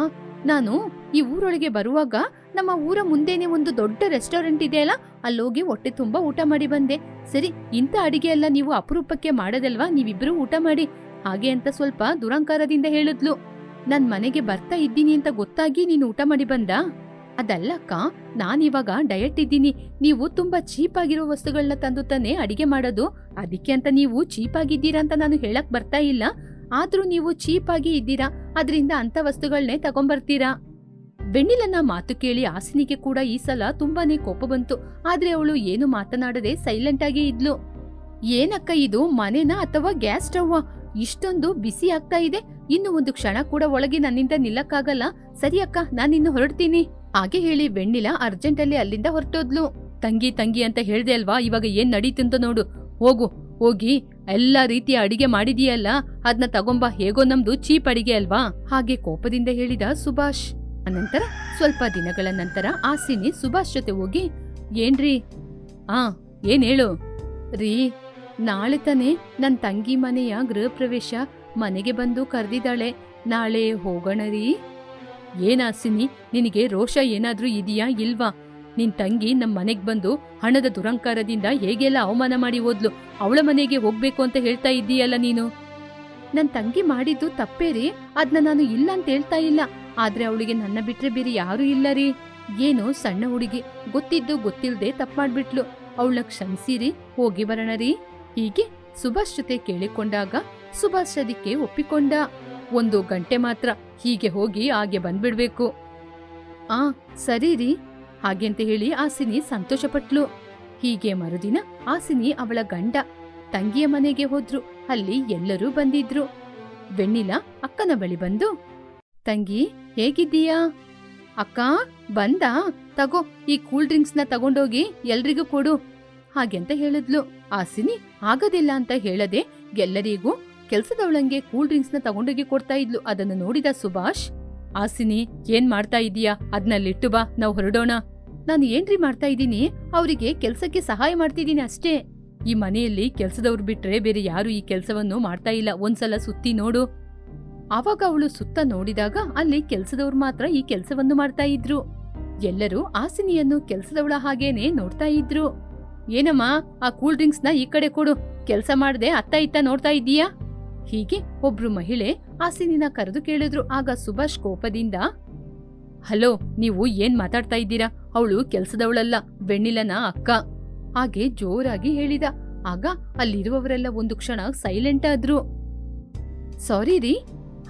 ನಾನು ಈ ಊರೊಳಗೆ ಬರುವಾಗ ನಮ್ಮ ಊರ ಮುಂದೆನೆ ಒಂದು ದೊಡ್ಡ ರೆಸ್ಟೋರೆಂಟ್ ಇದೆಯಲ್ಲ, ಅಲ್ಲೋಗಿ ಹೊಟ್ಟೆ ತುಂಬಾ ಊಟ ಮಾಡಿ ಬಂದೆ. ಸರಿ, ಇಂಥ ಅಡಿಗೆ ಎಲ್ಲ ನೀವು ಅಪರೂಪಕ್ಕೆ ಮಾಡೋದಲ್ವಾ? ನೀವಿಬ್ರು ಊಟ ಮಾಡಿ. ಹಾಗೆ ಅಂತ ಸ್ವಲ್ಪ ದುರಂಕಾರದಿಂದ ಹೇಳಿದ್ಲು. ನನ್ ಮನೆಗೆ ಬರ್ತಾ ಇದ್ದೀನಿ ಅಂತ ಗೊತ್ತಾಗಿ ನೀನು ಊಟ ಮಾಡಿ ಬಂದ? ಅದಲ್ಲಕ್ಕ, ನಾನಿವಾಗ ಡಯಟ್ ಇದ್ದೀನಿ. ನೀವು ತುಂಬಾ ಚೀಪ್ ಆಗಿರೋ ವಸ್ತುಗಳನ್ನ ತಂದು ತಾನೇ ಅಡಿಗೆ ಮಾಡೋದು. ಅದಕ್ಕೆ ಅಂತ ನೀವು ಚೀಪ್ ಆಗಿದ್ದೀರಾ ಅಂತ ನಾನು ಹೇಳಕ್ ಬರ್ತಾ ಇಲ್ಲ. ಆದ್ರೂ ನೀವು ಚೀಪ್ ಆಗಿ ಇದ್ದೀರಾ? ಅದರಿಂದ ಅಂತ ವಸ್ತುಗಳನ್ನೇ ತಗೊಂಬರ್ತೀರಾ? ಬೆಣ್ಣಿಲನ್ನ ಮಾತು ಕೇಳಿ ಆಸಿನಿಗೆ ಕೂಡ ಈ ಸಲ ತುಂಬಾನೇ ಕೋಪ ಬಂತು. ಆದ್ರೆ ಅವಳು ಏನು ಮಾತನಾಡದೆ ಸೈಲೆಂಟ್ ಆಗಿ ಇದ್ಲು. ಏನಕ್ಕ ಇದು, ಮನೆನಾ ಅಥವಾ ಗ್ಯಾಸ್ ಸ್ಟವ್ವಾ ಇಷ್ಟೊಂದು ಬಿಸಿ ಆಗ್ತಾ ಇದೆ. ಇನ್ನು ಒಂದು ಕ್ಷಣ ಕೂಡ ಒಳಗೆ ನನ್ನಿಂದ ನಿಲ್ಲಕ್ಕಾಗಲ್ಲ. ಸರಿ ಅಕ್ಕ, ನಾನಿನ್ನು ಹೊರಡ್ತೀನಿ. ಹಾಗೆ ಹೇಳಿ ಬೆಣ್ಣಿಲ ಅರ್ಜೆಂಟ್ ಅಲ್ಲಿ ಅಲ್ಲಿಂದ ಹೊರಟೋದ್ಲು. ತಂಗಿ ತಂಗಿ ಅಂತ ಹೇಳ್ದೆ ಅಲ್ವಾ? ಇವಾಗ ಏನ್ ನಡೀತಂತ ನೋಡು. ಹೋಗು, ಹೋಗಿ. ಎಲ್ಲಾ ರೀತಿಯ ಅಡಿಗೆ ಮಾಡಿದೀಯಲ್ಲ, ಅದ್ನ ತಗೊಂಬ, ಹೇಗೋ ನಮ್ದು ಚೀಪ್ ಅಡಿಗೆ ಅಲ್ವಾ? ಹಾಗೆ ಕೋಪದಿಂದ ಹೇಳಿದ ಸುಭಾಷ್. ಅನಂತರ ಸ್ವಲ್ಪ ದಿನಗಳ ನಂತರ ಆಸಿನಿ ಸುಭಾಷ್ ಜೊತೆ ಹೋಗಿ, ಏನ್ರಿ? ಆ, ಏನ್ ಹೇಳು? ರೀ, ನಾಳೆ ತಾನೇ ನನ್ ತಂಗಿ ಮನೆಯ ಗೃಹ ಪ್ರವೇಶ ಮನೆಗೆ ಬಂದು ಕರೆದಿದ್ದಾಳೆ. ನಾಳೆ ಹೋಗೋಣ ರೀ. ಏನಾಸಿನಿ ನಿನಗೆ ರೋಷ ಏನಾದ್ರೂ ಇದೆಯಾ ಇಲ್ವಾ? ನಿನ್ ತಂಗಿ ನಮ್ ಮನೆಗ್ ಬಂದು ಹಣದ ದುರಂಕಾರದಿಂದ ಹೇಗೆಲ್ಲ ಅವಮಾನ ಮಾಡಿ ಹೋದ್ಲು? ಅವಳ ಮನೆಗೆ ಹೋಗ್ಬೇಕು ಅಂತ ಹೇಳ್ತಾ ಇದ್ದೀಯಲ್ಲ ನೀನು? ನನ್ ತಂಗಿ ಮಾಡಿದ್ದು ತಪ್ಪೇ ರೀ. ಅದ್ನ ನಾನು ಇಲ್ಲ ಅಂತ ಹೇಳ್ತಾ ಇಲ್ಲ. ಆದ್ರೆ ಅವಳಿಗೆ ನನ್ನ ಬಿಟ್ರೆ ಬೇರೆ ಯಾರು ಇಲ್ಲ ರೀ. ಏನೋ ಸಣ್ಣ ಹುಡುಗಿ. ಗೊತ್ತಿದ್ದು ಗೊತ್ತಿಲ್ದೆ ತಪ್ಪು ಮಾಡ್ಬಿಟ್ಲು. ಅವಳ ಕ್ಷಮಿಸಿರಿ, ಹೋಗಿ ಬರೋಣ ರೀ. ಹೀಗೆ ಸುಭಾಷ್ ಜೊತೆ ಕೇಳಿಕೊಂಡಾಗ ಸುಭಾಷ್ ಅದಕ್ಕೆ ಒಪ್ಪಿಕೊಂಡ. ಒಂದು ಗಂಟೆ ಮಾತ್ರ ಹೀಗೆ ಹೋಗಿ ಹಾಗೆ ಬಂದ್ಬಿಡ್ಬೇಕು. ಆ, ಸರಿ ರೀ. ಹಾಗೆಂತ ಹೇಳಿ ಆಸಿನಿ ಸಂತೋಷಪಟ್ಲು. ಹೀಗೆ ಮರುದಿನ ಆಸಿನಿ ಅವಳ ಗಂಡ ತಂಗಿಯ ಮನೆಗೆ ಹೋದ್ರು. ಅಲ್ಲಿ ಎಲ್ಲರೂ ಬಂದಿದ್ರು. ಬೆಣ್ಣಿಲ ಅಕ್ಕನ ಬಳಿ ಬಂದು, ತಂಗಿ, ಹೇಗಿದ್ದೀಯಾ? ಅಕ್ಕ, ಬಂದ. ತಗೋ, ಈ ಕೂಲ್ ಡ್ರಿಂಕ್ಸ್ನ ತಗೊಂಡೋಗಿ ಎಲ್ರಿಗೂ ಕೊಡು. ಹಾಗೆಂತ ಹೇಳಿದ್ಲು. ಆಸಿನಿ ಆಗದಿಲ್ಲ ಅಂತ ಹೇಳದೆ ಎಲ್ಲರಿಗೂ ಕೆಲ್ಸದವಳಂಗೆ ಕೂಲ್ ಡ್ರಿಂಕ್ಸ್ನ ತಗೊಂಡೋಗಿ ಕೊಡ್ತಾ ಇದ್ಲು. ಅದನ್ನು ನೋಡಿದ ಸುಭಾಷ್, ಆಸಿನಿ, ಏನ್ ಮಾಡ್ತಾ ಇದೀಯಾ? ಅದ್ನಲ್ಲಿಟ್ಟು ಬಾ, ನಾವು ಹೊರಡೋಣ. ನಾನು ಏನ್ರಿ ಮಾಡ್ತಾ ಇದ್ದೀನಿ? ಅವರಿಗೆ ಕೆಲ್ಸಕ್ಕೆ ಸಹಾಯ ಮಾಡ್ತಿದ್ದೀನಿ ಅಷ್ಟೇ. ಈ ಮನೆಯಲ್ಲಿ ಕೆಲ್ಸದವ್ರು ಬಿಟ್ರೆ ಬೇರೆ ಯಾರು ಈ ಕೆಲಸವನ್ನು ಮಾಡ್ತಾ ಇಲ್ಲ. ಒಂದ್ಸಲ ಸುತ್ತಿ ನೋಡು. ಆವಾಗ ಅವಳು ಸುತ್ತ ನೋಡಿದಾಗ ಅಲ್ಲಿ ಕೆಲ್ಸದವ್ರು ಮಾತ್ರ ಈ ಕೆಲಸವನ್ನು ಮಾಡ್ತಾ ಇದ್ರು. ಎಲ್ಲರೂ ಆಸಿನಿಯನ್ನು ಕೆಲ್ಸದವಳ ಹಾಗೇನೆ ನೋಡ್ತಾ ಇದ್ರು. ಏನಮ್ಮ, ಆ ಕೂಲ್ ಡ್ರಿಂಕ್ಸ್ನ ಈ ಕಡೆ ಕೊಡು. ಕೆಲಸ ಮಾಡ್ದೆ ಅತ್ತ ಇತ್ತ ನೋಡ್ತಾ ಇದ್ದೀಯಾ? ಹೀಗೆ ಒಬ್ರು ಮಹಿಳೆ ಆಸಿನಿನ ಕರೆದು ಕೇಳಿದ್ರು. ಆಗ ಸುಭಾಷ್ ಕೋಪದಿಂದ, ಹಲೋ, ನೀವು ಏನ್ ಮಾತಾಡ್ತಾ ಇದ್ದೀರಾ? ಅವಳು ಕೆಲಸದವಳಲ್ಲ ಬೆಣ್ಣಿಲನ ಅಕ್ಕ. ಹಾಗೆ ಜೋರಾಗಿ ಹೇಳಿದ. ಆಗ ಅಲ್ಲಿರುವವರೆಲ್ಲ ಒಂದು ಕ್ಷಣ ಸೈಲೆಂಟ್ ಆದ್ರು. ಸಾರಿ ರೀ,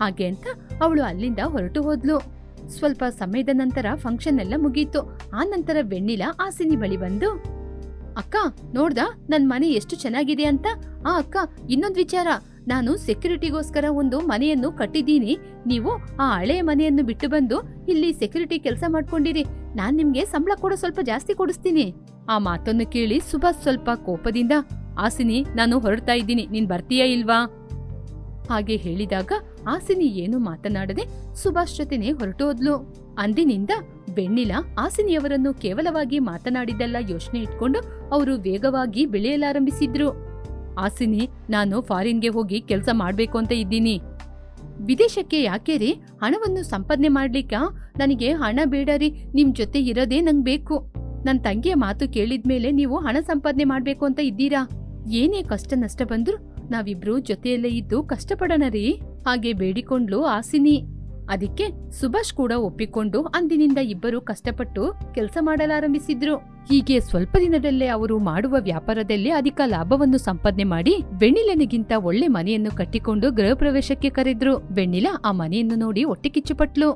ಹಾಗೆ ಅಂತ ಅವಳು ಅಲ್ಲಿಂದ ಹೊರಟು ಹೋದ್ಲು. ಸ್ವಲ್ಪ ಸಮಯದ ನಂತರ ಫಂಕ್ಷನ್ ಎಲ್ಲ ಮುಗೀತು. ಆ ನಂತರ ಬೆಣ್ಣಿಲ ಆಸಿನಿ ಬಳಿ ಬಂದು, ಅಕ್ಕ, ನೋಡ್ದ, ನನ್ ಮನೆ ಎಷ್ಟು ಚೆನ್ನಾಗಿದೆ ಅಂತ? ಆ ಅಕ್ಕ, ಇನ್ನೊಂದ್ ವಿಚಾರ. ನಾನು ಸೆಕ್ಯೂರಿಟಿಗೋಸ್ಕರ ಒಂದು ಮನೆಯನ್ನು ಕಟ್ಟಿದ್ದೀನಿ. ನೀವು ಆ ಹಳೆಯ ಮನೆಯನ್ನು ಬಿಟ್ಟು ಬಂದು ಇಲ್ಲಿ ಸೆಕ್ಯೂರಿಟಿ ಕೆಲಸ ಮಾಡ್ಕೊಂಡಿರಿ. ನಾನ್ ನಿಮ್ಗೆ ಸಂಬಳ ಕೂಡ ಸ್ವಲ್ಪ ಜಾಸ್ತಿ ಕೊಡಿಸ್ತೀನಿ. ಆ ಮಾತನ್ನು ಕೇಳಿ ಸುಭಾಷ್ ಸ್ವಲ್ಪ ಕೋಪದಿಂದ, ಆಸಿನಿ, ನಾನು ಹೊರಡ್ತಾ ಇದ್ದೀನಿ. ನೀನ್ ಬರ್ತೀಯಾ ಇಲ್ವಾ? ಹಾಗೆ ಹೇಳಿದಾಗ ಆಸಿನಿ ಏನು ಮಾತನಾಡದೆ ಸುಭಾಷ್ ಜೊತೆನೆ ಹೊರಟೋದ್ಲು ಅಂದಿನಿಂದ ಬೆಣ್ಣಿಲ ಆಸಿನಿಯವರನ್ನು ಕೇವಲವಾಗಿ ಮಾತನಾಡಿದ್ದೆಲ್ಲ ಯೋಚನೆ ಇಟ್ಕೊಂಡು ಅವರು ವೇಗವಾಗಿ ಬೆಳೆಯಲಾರಂಭಿಸಿದ್ರು. ಆಸಿನಿ, ನಾನು ಫಾರಿನ್ಗೆ ಹೋಗಿ ಕೆಲಸ ಮಾಡ್ಬೇಕು ಅಂತ ಇದ್ದೀನಿ. ವಿದೇಶಕ್ಕೆ ಯಾಕೆ ರೀ? ಹಣವನ್ನು ಸಂಪಾದನೆ ಮಾಡ್ಲಿಕ್ಕ? ನನಗೆ ಹಣ ಬೇಡ ರೀ, ನಿಮ್ ಜೊತೆ ಇರೋದೇ ನಂಗೆ ಬೇಕು. ನನ್ನ ತಂಗಿಯ ಮಾತು ಕೇಳಿದ್ಮೇಲೆ ನೀವು ಹಣ ಸಂಪಾದನೆ ಮಾಡ್ಬೇಕು ಅಂತ ಇದ್ದೀರಾ? ಏನೇ ಕಷ್ಟ ನಷ್ಟ ಬಂದ್ರು ನಾವಿಬ್ರು ಜೊತೆಯಲ್ಲೇ ಇದ್ದು ಕಷ್ಟಪಡೋಣ ರೀ. ಹಾಗೆ ಬೇಡಿಕೊಂಡ್ಲು ಆಸಿನಿ. ಅದಕ್ಕೆ ಸುಭಾಷ್ ಕೂಡ ಒಪ್ಪಿಕೊಂಡು ಅಂದಿನಿಂದ ಇಬ್ಬರು ಕಷ್ಟಪಟ್ಟು ಕೆಲಸ ಮಾಡಲಾರಂಭಿಸಿದ್ರು. ಹೀಗೆ ಸ್ವಲ್ಪ ದಿನದಲ್ಲೇ ಅವರು ಮಾಡುವ ವ್ಯಾಪಾರದಲ್ಲಿ ಅಧಿಕ ಲಾಭವನ್ನು ಸಂಪಾದನೆ ಮಾಡಿ ವೆಣ್ಣಿಲನಿಗಿಂತ ಒಳ್ಳೆ ಮನೆಯನ್ನು ಕಟ್ಟಿಕೊಂಡು ಗೃಹ ಪ್ರವೇಶಕ್ಕೆ ಕರೆದ್ರು. ವೆಣ್ಣಿಲ ಆ ಮನೆಯನ್ನು ನೋಡಿ ಹೊಟ್ಟೆ ಕಿಚ್ಚುಪಟ್ಲು